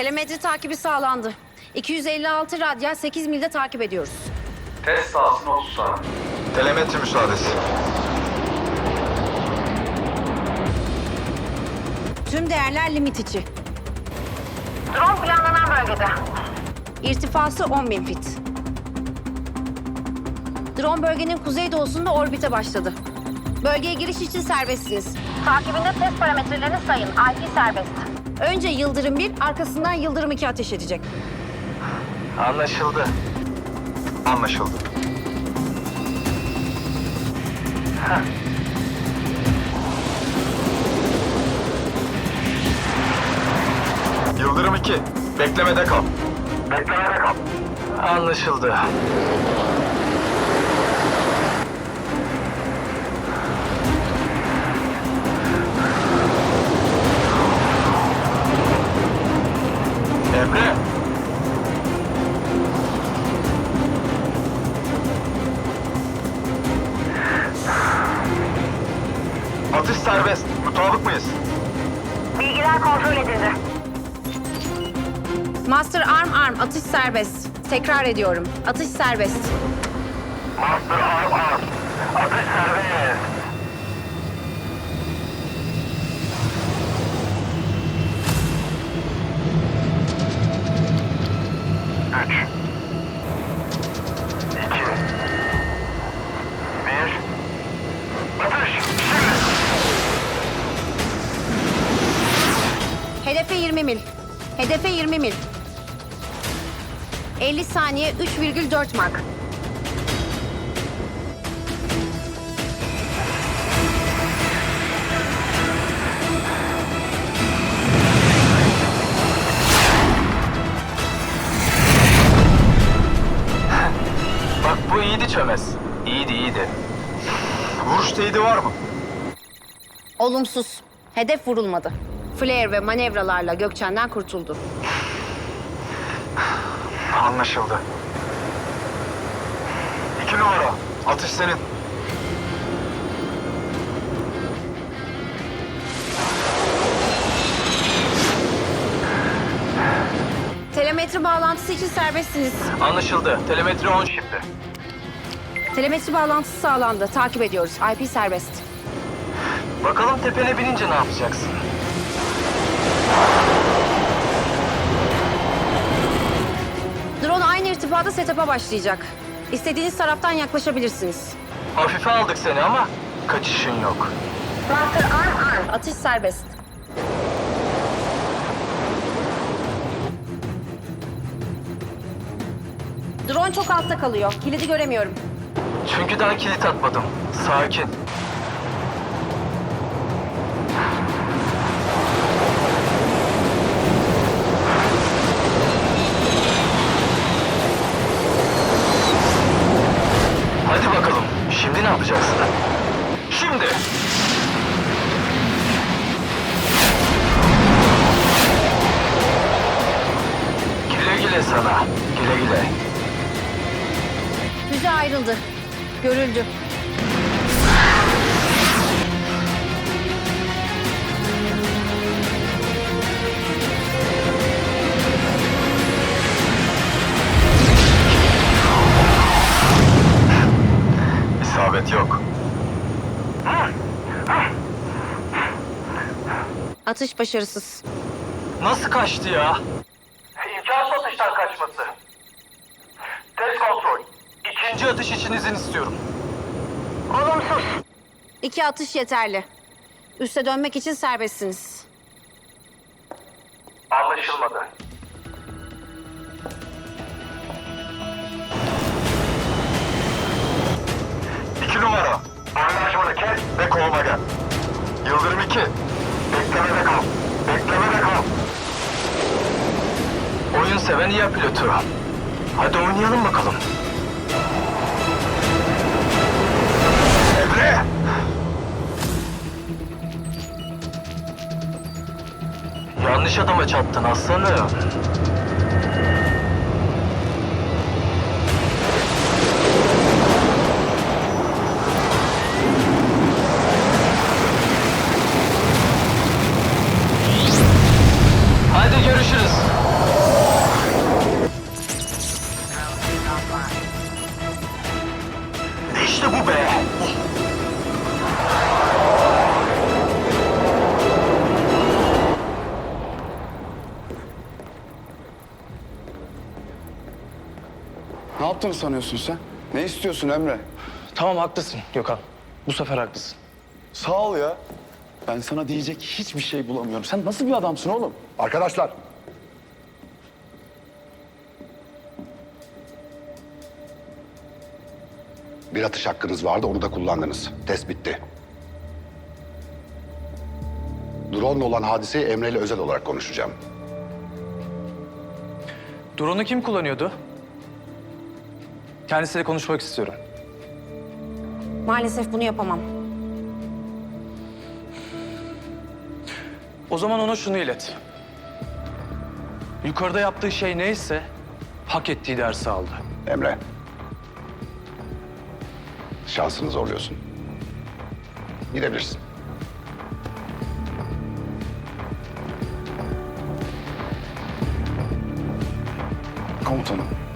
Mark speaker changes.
Speaker 1: Telemetri takibi sağlandı. 256 radyal 8 milde takip ediyoruz.
Speaker 2: Test sahasına 30 saniye.
Speaker 3: Telemetri müsaadesi.
Speaker 1: Tüm değerler limit içi.
Speaker 4: Drone planlanan bölgede.
Speaker 1: İrtifası 10 bin fit. Drone bölgenin kuzeydoğusunda orbite başladı. Bölgeye giriş için serbestsiniz.
Speaker 4: Takibinde test parametrelerini sayın. IP serbest.
Speaker 1: Önce Yıldırım 1, arkasından Yıldırım 2 ateş edecek.
Speaker 2: Anlaşıldı.
Speaker 3: Anlaşıldı. Yıldırım 2. Beklemede kal.
Speaker 2: Beklemede kal. Anlaşıldı.
Speaker 1: Master Arm Arm, atış serbest. Tekrar ediyorum, atış serbest.
Speaker 2: Master arm arm. Atış serbest. Üç. İki. Bir. Atış. Şimdi.
Speaker 1: Hedefe 20 mil. Hedefe 20 mil. 50 saniye 3,4 mark.
Speaker 2: Bak bu iyiydi çömez. İyiydi iyiydi.
Speaker 3: Vuruş teyidi var mı?
Speaker 1: Olumsuz. Hedef vurulmadı. Flare ve manevralarla Gökçen'den kurtuldu.
Speaker 3: Anlaşıldı. İki numara. Atış senin.
Speaker 1: Telemetri bağlantısı için serbestsiniz.
Speaker 2: Anlaşıldı. Telemetri 10 şimdi.
Speaker 1: Telemetri bağlantısı sağlandı. Takip ediyoruz. IP serbest.
Speaker 2: Bakalım tepene binince ne yapacaksın?
Speaker 1: Drone aynı irtifada setup'a başlayacak. İstediğiniz taraftan yaklaşabilirsiniz.
Speaker 2: Hafife aldık seni ama kaçışın yok.
Speaker 4: Master arm arm.
Speaker 1: Atış serbest. Drone çok altta kalıyor. Kilidi göremiyorum.
Speaker 2: Çünkü daha kilit atmadım. Sakin. Şimdi ne yapacaksın? Şimdi. Güle güle sana. Güle güle.
Speaker 1: Füze ayrıldı. Görüldü. Atış başarısız.
Speaker 2: Nasıl kaçtı ya? İmkansız atıştan kaçması. Test kontrol. İkinci atış için izin istiyorum.
Speaker 4: Olumsuz.
Speaker 1: İki atış yeterli. Üste dönmek için serbestsiniz.
Speaker 2: Anlaşılmadı.
Speaker 3: İki numara.
Speaker 2: Anlaşmalı kes.
Speaker 3: Ve koluma gel. Yıldırım 2.
Speaker 2: Beklemede kal. Beklemede kal. Oyun seven iyi pilotu. Hadi oynayalım bakalım.
Speaker 3: Emre!
Speaker 2: Yanlış adama çattın aslanım.
Speaker 5: Yaptığını sanıyorsun sen? Ne istiyorsun Emre?
Speaker 2: Tamam haklısın Gökhan. Bu sefer haklısın.
Speaker 5: Sağ ol ya. Ben sana diyecek hiçbir şey bulamıyorum. Sen nasıl bir adamsın oğlum?
Speaker 6: Arkadaşlar. Bir atış hakkınız vardı, onu da kullandınız. Test bitti. Drone'la olan hadiseyi Emre ile özel olarak konuşacağım.
Speaker 2: Drone'u kim kullanıyordu? Kendisiyle konuşmak istiyorum.
Speaker 1: Maalesef bunu yapamam.
Speaker 2: O zaman ona şunu ilet. Yukarıda yaptığı şey neyse hak ettiği dersi aldı.
Speaker 6: Emre. Şansını zorluyorsun. Gidebilirsin.
Speaker 5: Komutanım.